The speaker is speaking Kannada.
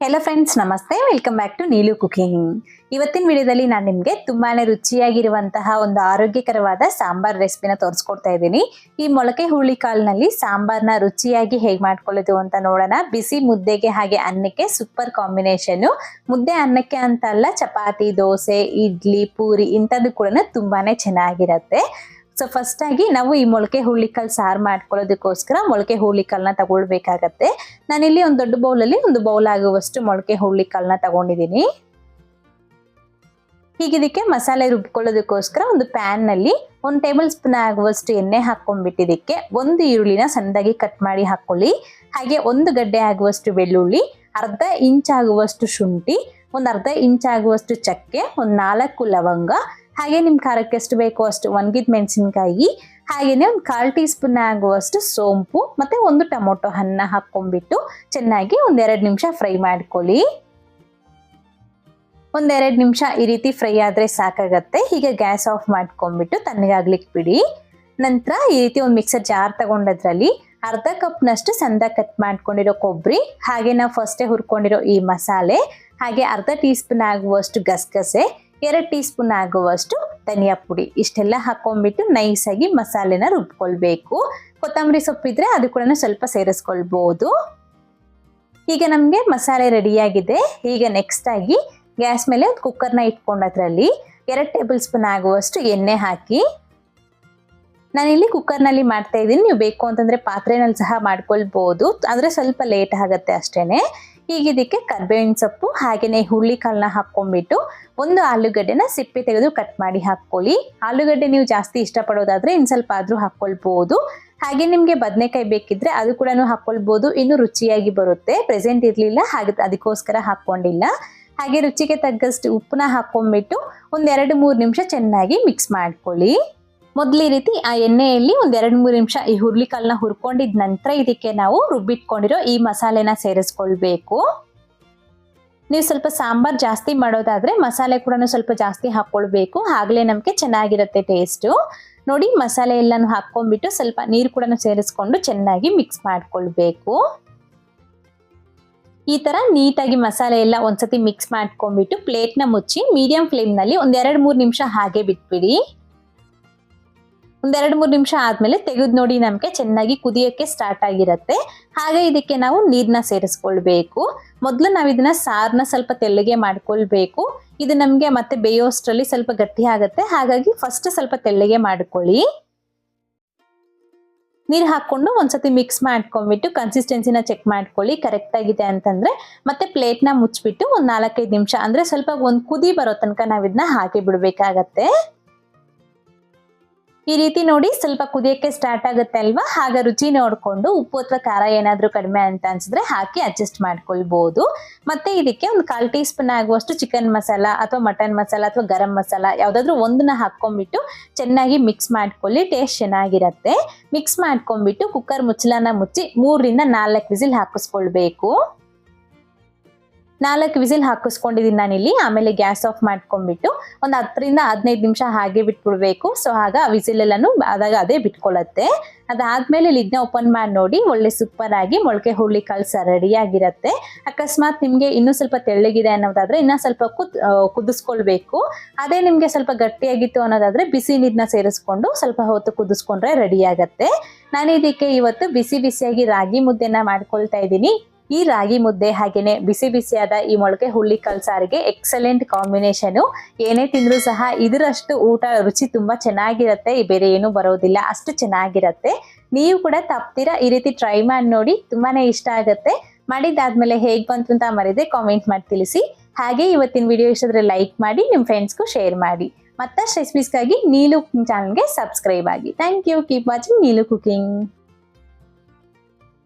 ಹೆಲೋ ಫ್ರೆಂಡ್ಸ್ ನಮಸ್ತೆ. Welcome back to Neelu cooking ಇವತ್ತಿನ ವಿಡಿಯೋದಲ್ಲಿ ನಾನು ನಿಮಗೆ ತುಂಬಾನೇ ರುಚಿಯಾಗಿರುವಂತಹ ಒಂದು ಆರೋಗ್ಯಕರವಾದ ಸಾಂಬಾರ್ ರೆಸಿಪಿನ ತೋರಿಸ್ಕೊಡ್ತಾ ಇದ್ದೀನಿ. ಈ ಮೊಳಕೆ ಹುಳಿ ಕಾಳಿನಲ್ಲಿ ಸಾಂಬಾರ್ನ ರುಚಿಯಾಗಿ ಹೇಗೆ ಮಾಡ್ಕೊಳ್ಳೋದು ಅಂತ ನೋಡೋಣ. ಬಿಸಿ ಮುದ್ದೆಗೆ ಹಾಗೆ ಅನ್ನಕ್ಕೆ ಸೂಪರ್ ಕಾಂಬಿನೇಷನ್ನು ಮುದ್ದೆ ಅನ್ನಕ್ಕೆ ಅಂತ ಅಲ್ಲ, ಚಪಾತಿ, ದೋಸೆ, ಇಡ್ಲಿ, ಪೂರಿ ಇಂಥದ್ದು ಕೂಡ ತುಂಬಾನೇ ಚೆನ್ನಾಗಿರತ್ತೆ. ಸೊ ಫಸ್ಟ್ ಆಗಿ ನಾವು ಈ ಮೊಳಕೆ ಹುಳ್ಳಿಕಾಳು ಸಾರು ಮಾಡ್ಕೊಳ್ಳೋದಕ್ಕೋಸ್ಕರ ಮೊಳಕೆ ಹುಳ್ಳಿಕಾಳನ್ನ ತಗೊಳ್ಬೇಕಾಗತ್ತೆ. ನಾನಿಲ್ಲಿ ಒಂದು ದೊಡ್ಡ ಬೌಲಲ್ಲಿ ಒಂದು ಬೌಲ್ ಆಗುವಷ್ಟು ಮೊಳಕೆ ಹುಳ್ಳಿಕಾಳನ್ನ ತಗೊಂಡಿದ್ದೀನಿ. ಈಗ ಮಸಾಲೆ ರುಬ್ಕೊಳ್ಳೋದಕ್ಕೋಸ್ಕರ ಒಂದು ಪ್ಯಾನ್ನಲ್ಲಿ ಒಂದು ಟೇಬಲ್ ಸ್ಪೂನ್ ಆಗುವಷ್ಟು ಎಣ್ಣೆ ಹಾಕೊಂಡ್ಬಿಟ್ಟಿದ್ದಕ್ಕೆ ಒಂದು ಈರುಳ್ಳಿನ ಸಣ್ಣದಾಗಿ ಕಟ್ ಮಾಡಿ ಹಾಕೊಳ್ಳಿ. ಹಾಗೆ ಒಂದು ಗಡ್ಡೆ ಆಗುವಷ್ಟು ಬೆಳ್ಳುಳ್ಳಿ, ಅರ್ಧ ಇಂಚ್ ಆಗುವಷ್ಟು ಶುಂಠಿ, ಒಂದು ಅರ್ಧ ಇಂಚ್ ಆಗುವಷ್ಟು ಚಕ್ಕೆ, ಒಂದು ನಾಲ್ಕು ಲವಂಗ ಹಾಗೆ ನಿಮ್ಮ ಖಾರಕ್ಕೆ ಎಷ್ಟು ಬೇಕೋ ಅಷ್ಟು ಒಣಗಿದ ಮೆಣಸಿನ್ಕಾಯಿ ಹಾಗೆಯೇ ಒಂದು ಕಾಲು ಟೀ ಸ್ಪೂನ್ ಆಗುವಷ್ಟು ಸೋಂಪು, ಮತ್ತು ಒಂದು ಟೊಮೊಟೊ ಹಣ್ಣ ಹಾಕ್ಕೊಂಡ್ಬಿಟ್ಟು ಚೆನ್ನಾಗಿ ಒಂದೆರಡು ನಿಮಿಷ ಫ್ರೈ ಮಾಡ್ಕೊಳ್ಳಿ. ಒಂದೆರಡು ನಿಮಿಷ ಈ ರೀತಿ ಫ್ರೈ ಆದರೆ ಸಾಕಾಗತ್ತೆ. ಹೀಗೆ ಗ್ಯಾಸ್ ಆಫ್ ಮಾಡ್ಕೊಂಡ್ಬಿಟ್ಟು ತಣ್ಣಗಾಗ್ಲಿಕ್ಕೆ ಬಿಡಿ. ನಂತರ ಈ ರೀತಿ ಒಂದು ಮಿಕ್ಸರ್ ಜಾರ್ ತಗೊಂಡದ್ರಲ್ಲಿ ಅರ್ಧ ಕಪ್ನಷ್ಟು ಸಂದ ಕಟ್ ಮಾಡ್ಕೊಂಡಿರೋ ಕೊಬ್ಬರಿ ಹಾಗೆ ನಾವು ಫಸ್ಟೇ ಹುರ್ಕೊಂಡಿರೋ ಈ ಮಸಾಲೆ, ಹಾಗೆ ಅರ್ಧ ಟೀ ಸ್ಪೂನ್ ಆಗುವಷ್ಟು ಗಸಗಸೆ ಎರಡು ಟೀ ಸ್ಪೂನ್ ಆಗುವಷ್ಟು ಧನಿಯಾ ಪುಡಿ. ಇಷ್ಟೆಲ್ಲ ಹಾಕೊಂಡ್ಬಿಟ್ಟು ನೈಸಾಗಿ ಮಸಾಲೆನ ರುಬ್ಕೊಳ್ಬೇಕು. ಕೊತ್ತಂಬರಿ ಸೊಪ್ಪಿದ್ರೆ ಅದು ಕೂಡ ಸ್ವಲ್ಪ ಸೇರಿಸ್ಕೊಳ್ಬೋದು. ಈಗ ನಮಗೆ ಮಸಾಲೆ ರೆಡಿಯಾಗಿದೆ. ಈಗ ನೆಕ್ಸ್ಟ್ ಆಗಿ ಗ್ಯಾಸ್ ಮೇಲೆ ಒಂದು ಕುಕ್ಕರ್ನ ಇಟ್ಕೊಂಡು ಅದರಲ್ಲಿ ಎರಡು ಟೇಬಲ್ ಸ್ಪೂನ್ ಆಗುವಷ್ಟು ಎಣ್ಣೆ ಹಾಕಿ. ನಾನಿಲ್ಲಿ ಕುಕ್ಕರ್ನಲ್ಲಿ ಮಾಡ್ತಾ ಇದ್ದೀನಿ. ನೀವು ಬೇಕು ಅಂತಂದರೆ ಪಾತ್ರೆನಲ್ಲಿ ಸಹ ಮಾಡ್ಕೊಳ್ಬೋದು. ಅಂದರೆ ಸ್ವಲ್ಪ ಲೇಟ್ ಆಗುತ್ತೆ ಅಷ್ಟೇ ಈಗ ಇದಕ್ಕೆ ಕರ್ಬೇವಿನ ಸೊಪ್ಪು ಹಾಗೆಯೇ ಹುರುಳಿಕಾಳನ್ನ ಹಾಕ್ಕೊಂಡ್ಬಿಟ್ಟು ಒಂದು ಆಲೂಗಡ್ಡೆನ ಸಿಪ್ಪೆ ತೆಗೆದು ಕಟ್ ಮಾಡಿ ಹಾಕ್ಕೊಳ್ಳಿ. ಆಲೂಗಡ್ಡೆ ನೀವು ಜಾಸ್ತಿ ಇಷ್ಟಪಡೋದಾದರೆ ಇನ್ನು ಸ್ವಲ್ಪ ಆದರೂ ಹಾಕ್ಕೊಳ್ಬೋದು. ಹಾಗೆ ನಿಮಗೆ ಬದನೆಕಾಯಿ ಬೇಕಿದ್ರೆ ಅದು ಕೂಡ ಹಾಕ್ಕೊಳ್ಬೋದು. ಇನ್ನು ರುಚಿಯಾಗಿ ಬರುತ್ತೆ. ಪ್ರೆಸೆಂಟ್ ಇರಲಿಲ್ಲ, ಹಾಗೆ ಅದಕ್ಕೋಸ್ಕರ ಹಾಕ್ಕೊಂಡಿಲ್ಲ. ಹಾಗೆ ರುಚಿಗೆ ತಗ್ಗಷ್ಟು ಉಪ್ಪನ್ನ ಹಾಕ್ಕೊಂಡ್ಬಿಟ್ಟು ಒಂದೆರಡು ಮೂರು ನಿಮಿಷ ಚೆನ್ನಾಗಿ ಮಿಕ್ಸ್ ಮಾಡ್ಕೊಳ್ಳಿ. ಮೊದಲು ರೀತಿ ಆ ಎಣ್ಣೆಯಲ್ಲಿ ಒಂದ್ ಎರಡು ಮೂರು ನಿಮಿಷ ಈ ಹುರ್ಲಿಕಾಳನ್ನ ಹುರ್ಕೊಂಡಿದ ನಂತರ ಇದಕ್ಕೆ ನಾವು ರುಬ್ಬಿಟ್ಕೊಂಡಿರೋ ಈ ಮಸಾಲೆನ ಸೇರಿಸ್ಕೊಳ್ಬೇಕು. ನೀವು ಸ್ವಲ್ಪ ಸಾಂಬಾರ್ ಜಾಸ್ತಿ ಮಾಡೋದಾದ್ರೆ ಮಸಾಲೆ ಕೂಡ ಸ್ವಲ್ಪ ಜಾಸ್ತಿ ಹಾಕ್ಕೊಳ್ಬೇಕು ಆಗಲೇ ನಮಗೆ ಚೆನ್ನಾಗಿರುತ್ತೆ ಟೇಸ್ಟು ನೋಡಿ ಮಸಾಲೆ ಎಲ್ಲಾನು ಹಾಕ್ಕೊಂಡ್ಬಿಟ್ಟು ಸ್ವಲ್ಪ ನೀರು ಕೂಡ ಸೇರಿಸ್ಕೊಂಡು ಚೆನ್ನಾಗಿ ಮಿಕ್ಸ್ ಮಾಡ್ಕೊಳ್ಬೇಕು. ಈ ತರ ನೀಟಾಗಿ ಮಸಾಲೆ ಎಲ್ಲ ಒಂದ್ಸತಿ ಮಿಕ್ಸ್ ಮಾಡ್ಕೊಂಡ್ಬಿಟ್ಟು ಪ್ಲೇಟ್ನ ಮುಚ್ಚಿ ಮೀಡಿಯಂ ಫ್ಲೇಮ್ನಲ್ಲಿ ಒಂದೆರಡು ಮೂರು ನಿಮಿಷ ಹಾಗೆ ಬಿಟ್ಬಿಡಿ. ಒಂದೆರಡು ಮೂರು ನಿಮಿಷ ಆದ್ಮೇಲೆ ತೆಗೆದು ನೋಡಿ ನಮಗೆ ಚೆನ್ನಾಗಿ ಕುದಿಯೋಕ್ಕೆ ಸ್ಟಾರ್ಟ್ ಆಗಿರುತ್ತೆ. ಹಾಗೆ ಇದಕ್ಕೆ ನಾವು ನೀರನ್ನ ಸೇರಿಸ್ಕೊಳ್ಬೇಕು. ಮೊದಲು ನಾವು ಇದನ್ನ ಸಾರನ್ನ ಸ್ವಲ್ಪ ತೆಳ್ಳಗೆ ಮಾಡ್ಕೊಳ್ಬೇಕು. ಇದು ನಮಗೆ ಮತ್ತೆ ಬೇಯೋಷ್ಟರಲ್ಲಿ ಸ್ವಲ್ಪ ಗಟ್ಟಿ ಆಗುತ್ತೆ. ಹಾಗಾಗಿ ಫಸ್ಟ್ ಸ್ವಲ್ಪ ತೆಳ್ಳಗೆ ಮಾಡ್ಕೊಳ್ಳಿ. ನೀರು ಹಾಕ್ಕೊಂಡು ಒಂದ್ಸತಿ ಮಿಕ್ಸ್ ಮಾಡ್ಕೊಂಡ್ಬಿಟ್ಟು ಕನ್ಸಿಸ್ಟೆನ್ಸಿನ ಚೆಕ್ ಮಾಡ್ಕೊಳ್ಳಿ. ಕರೆಕ್ಟ್ ಆಗಿದೆ ಅಂತಂದ್ರೆ ಮತ್ತೆ ಪ್ಲೇಟ್ನ ಮುಚ್ಚಿಬಿಟ್ಟು ಒಂದು ನಾಲ್ಕೈದು ನಿಮಿಷ ಅಂದ್ರೆ ಸ್ವಲ್ಪ ಒಂದು ಕುದಿ ಬರೋ ತನಕ ನಾವು ಇದನ್ನ ಹಾಕಿ ಬಿಡ್ಬೇಕಾಗತ್ತೆ. ಈ ರೀತಿ ನೋಡಿ ಸ್ವಲ್ಪ ಕುದಿಯಕ್ಕೆ ಸ್ಟಾರ್ಟ್ ಆಗುತ್ತೆ ಅಲ್ವಾ? ಹಾಗೆ ರುಚಿ ನೋಡಿಕೊಂಡು ಉಪ್ಪು ಅಥವಾ ಖಾರ ಏನಾದರೂ ಕಡಿಮೆ ಅಂತ ಅನ್ಸಿದ್ರೆ ಹಾಕಿ ಅಡ್ಜಸ್ಟ್ ಮಾಡ್ಕೊಳ್ಬಹುದು ಮತ್ತೆ ಇದಕ್ಕೆ ಒಂದು ಕಾಲ್ ಟೀ ಸ್ಪೂನ್ ಆಗುವಷ್ಟು ಚಿಕನ್ ಮಸಾಲ ಅಥವಾ ಮಟನ್ ಮಸಾಲ ಅಥವಾ ಗರಂ ಮಸಾಲ ಯಾವುದಾದ್ರೂ ಒಂದನ್ನ ಹಾಕೊಂಡ್ಬಿಟ್ಟು ಚೆನ್ನಾಗಿ ಮಿಕ್ಸ್ ಮಾಡ್ಕೊಳ್ಳಿ ಟೇಸ್ಟ್ ಚೆನ್ನಾಗಿರತ್ತೆ. ಮಿಕ್ಸ್ ಮಾಡ್ಕೊಂಡ್ಬಿಟ್ಟು ಕುಕ್ಕರ್ ಮುಚ್ಚಲನ್ನ ಮುಚ್ಚಿ ಮೂರರಿಂದ ನಾಲ್ಕು ವಿಸಿಲ್ ಹಾಕಿಸ್ಕೊಳ್ಬೇಕು. ನಾಲ್ಕು ವಿಸಿಲ್ ಹಾಕಿಸ್ಕೊಂಡಿದ್ದೀನಿ ನಾನಿಲ್ಲಿ, ಆಮೇಲೆ ಗ್ಯಾಸ್ ಆಫ್ ಮಾಡ್ಕೊಂಡ್ಬಿಟ್ಟು ಒಂದು ಹತ್ತರಿಂದ ಹದಿನೈದು ನಿಮಿಷ ಹಾಗೆ ಬಿಟ್ಬಿಡ್ಬೇಕು. ಸೊ ಆಗ ವಿಸಿಲ್ ಎಲ್ಲಾನು ಆದಾಗ ಅದೇ ಬಿಟ್ಕೊಳ್ಳುತ್ತೆ ಅದಾದ್ಮೇಲೆ ಲಿಡ್ನ ಓಪನ್ ಮಾಡಿ ನೋಡಿ, ಒಳ್ಳೆ ಸೂಪರ್ ಆಗಿ ಮೊಳಕೆ ಹುಳಿ ಕಳ್ಸ ರೆಡಿ ಆಗಿರತ್ತೆ. ಅಕಸ್ಮಾತ್ ನಿಮಗೆ ಇನ್ನೂ ಸ್ವಲ್ಪ ತೆಳ್ಳಗಿದೆ ಅನ್ನೋದಾದ್ರೆ ಇನ್ನೂ ಸ್ವಲ್ಪ ಕುದ್ ಕುದಿಸ್ಕೊಳ್ಬೇಕು. ಅದೇ ನಿಮಗೆ ಸ್ವಲ್ಪ ಗಟ್ಟಿಯಾಗಿತ್ತು ಅನ್ನೋದಾದ್ರೆ ಬಿಸಿ ನೀರನ್ನ ಸೇರಿಸ್ಕೊಂಡು ಸ್ವಲ್ಪ ಹೊತ್ತು ಕುದಿಸ್ಕೊಂಡ್ರೆ ರೆಡಿ ಆಗತ್ತೆ. ನಾನು ಇದಕ್ಕೆ ಇವತ್ತು ಬಿಸಿ ಬಿಸಿಯಾಗಿ ರಾಗಿ ಮುದ್ದೆನ ಮಾಡ್ಕೊಳ್ತಾ ಇದ್ದೀನಿ. ಈ ರಾಗಿ ಮುದ್ದೆ ಹಾಗೇನೆ ಬಿಸಿ ಬಿಸಿಯಾದ ಈ ಮೊಳಕೆ ಹುಳ್ಳಿ ಕಲ್ಸಾರಿಗೆ ಎಕ್ಸಲೆಂಟ್ ಕಾಂಬಿನೇಷನ್ ಏನೇ ತಿಂದರೂ ಸಹ ಇದರಷ್ಟು ಊಟ ರುಚಿ ತುಂಬಾ ಚೆನ್ನಾಗಿರುತ್ತೆ ಬೇರೆ ಏನೂ ಬರೋದಿಲ್ಲ, ಅಷ್ಟು ಚೆನ್ನಾಗಿರತ್ತೆ. ನೀವು ಕೂಡ ತಪ್ತೀರ ಈ ರೀತಿ ಟ್ರೈ ಮಾಡಿ ನೋಡಿ, ತುಂಬಾನೇ ಇಷ್ಟ ಆಗುತ್ತೆ. ಮಾಡಿದ್ದಾದ್ಮೇಲೆ ಹೇಗೆ ಬಂತು ಅಂತ ಮರಿದೆ ಕಾಮೆಂಟ್ ಮಾಡಿ ತಿಳಿಸಿ. ಹಾಗೆ ಇವತ್ತಿನ ವಿಡಿಯೋ ಇಷ್ಟಿದ್ರೆ ಲೈಕ್ ಮಾಡಿ ನಿಮ್ಮ ಫ್ರೆಂಡ್ಸ್ಗೂ ಶೇರ್ ಮಾಡಿ. ಮತ್ತಷ್ಟು ರೆಸಿಪೀಸ್ಗಾಗಿ ನೀಲು ಚಾನಲ್ಗೆ ಸಬ್ಸ್ಕ್ರೈಬ್ ಆಗಿ. Thank you keep watching Neelu cooking